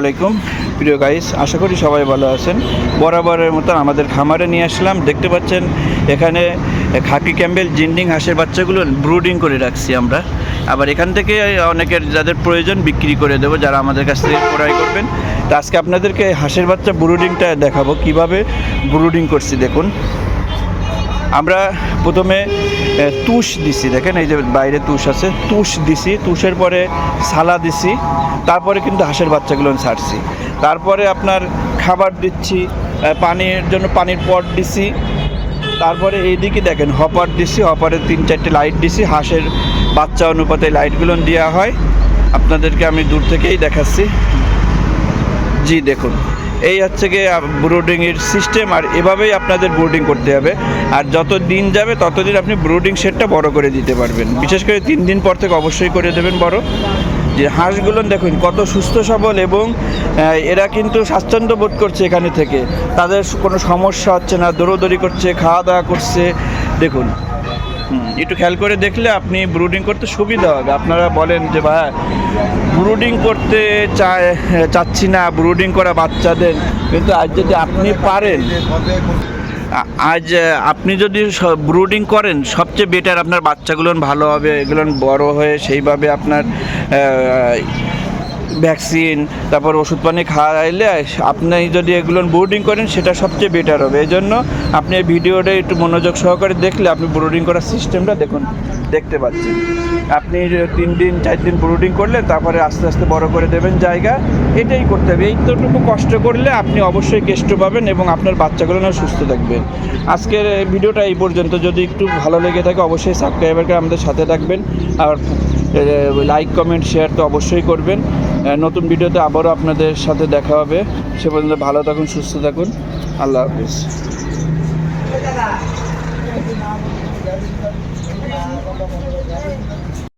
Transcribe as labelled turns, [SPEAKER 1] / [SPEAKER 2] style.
[SPEAKER 1] আলাইকুম। প্রিয় গাইস আশা করি সবাই ভালো আছেন। বরাবরের মতো আমাদের খামারে নিয়ে আসলাম। দেখতে পাচ্ছেন, এখানে খাকি ক্যাম্বেল, জিন্ডিং হাঁসের বাচ্চাগুলো ব্রুডিং করে রাখছি আমরা। আবার এখান থেকে অনেকের যাদের প্রয়োজন বিক্রি করে দেবো, যারা আমাদের কাছ থেকে ক্রয় করবেন। তো আজকে আপনাদেরকে হাঁসের বাচ্চা ব্রুডিংটা দেখাবো। কীভাবে ব্রুডিং করছি দেখুন। আমরা প্রথমে তুষ দিছি, দেখেন এই যে বাইরে তুষ আছে, তুষ দিছি, তুষের পরে সালা দিছি, তারপরে কিন্তু হাঁসের বাচ্চাগুলো ছাড়ছি। তারপরে আপনার খাবার দিচ্ছি পানির জন্য পানির পট দিছি, তারপরে এইদিকে দেখেন হপার দিছি, হপারে তিন চারটে লাইট দিছি, হাঁসের বাচ্চা অনুপাতে লাইটগুলো দেওয়া হয়। আপনাদেরকে আমি দূর থেকেই দেখাচ্ছি। জি, দেখুন। এই হচ্ছে গিয়ে ব্রুডিংয়ের সিস্টেম আর এভাবেই আপনাদের ব্রুডিং করতে হবে। আর যত দিন যাবে, ততদিন আপনি ব্রুডিং সেটটা বড় করে দিতে পারবেন। বিশেষ করে তিন দিন পর থেকে অবশ্যই করে দেবেন বড়। যে হাঁসগুলো, দেখুন, কত সুস্থ সবল এবং এরা কিন্তু স্বাচ্ছন্দ্য বোধ করছে এখানে থেকে। তাদের কোনো সমস্যা হচ্ছে না, দৌড়োদৌড়ি করছে খাওয়া দাওয়া করছে। দেখুন একটু খেয়াল করে দেখলে আপনি ব্রুডিং করতে সুবিধা হবে। আপনারা বলেন যে, ভাই ব্রুডিং করতে চায় চাচ্ছি না ব্রুডিং করা বাচ্চাদের। কিন্তু আজ যদি আপনি পারেন আজ আপনি যদি ব্রুডিং করেন, সবচেয়ে বেটার আপনার বাচ্চাগুলো ভালো হবে, এগুলো বড় হয়ে সেইভাবে আপনার ভ্যাকসিন তারপর ওষুধ পানি খাওয়াইলে আপনি যদি এগুলো ব্রুডিং করেন, সেটা সবচেয়ে বেটার হবে। এই জন্য আপনি এই ভিডিওটা একটু মনোযোগ সহকারে দেখলে আপনি ব্রুডিং করার সিস্টেমটা দেখুন, দেখতে পাচ্ছেন। আপনি তিন দিন, চার দিন ব্রুডিং করলে তারপরে আস্তে আস্তে বড় করে দেবেন জায়গা, এটাই করতে হবে। এইটুকু কষ্ট করলে আপনি অবশ্যই কেষ্ট পাবেন এবং আপনার বাচ্চাগুলো না সুস্থ থাকবেন। আজকের ভিডিওটা এই পর্যন্ত। যদি একটু ভালো লেগে থাকে, অবশ্যই সাবস্ক্রাইবারকে আমাদের সাথে থাকবেন। আর লাইক কমেন্ট শেয়ার তো অবশ্যই করবেন। নতুন ভিডিওতে আবারও আপনাদের সাথে দেখা হবে। সে পর্যন্ত ভালো থাকুন, সুস্থ থাকুন। আল্লাহ হাফিজ।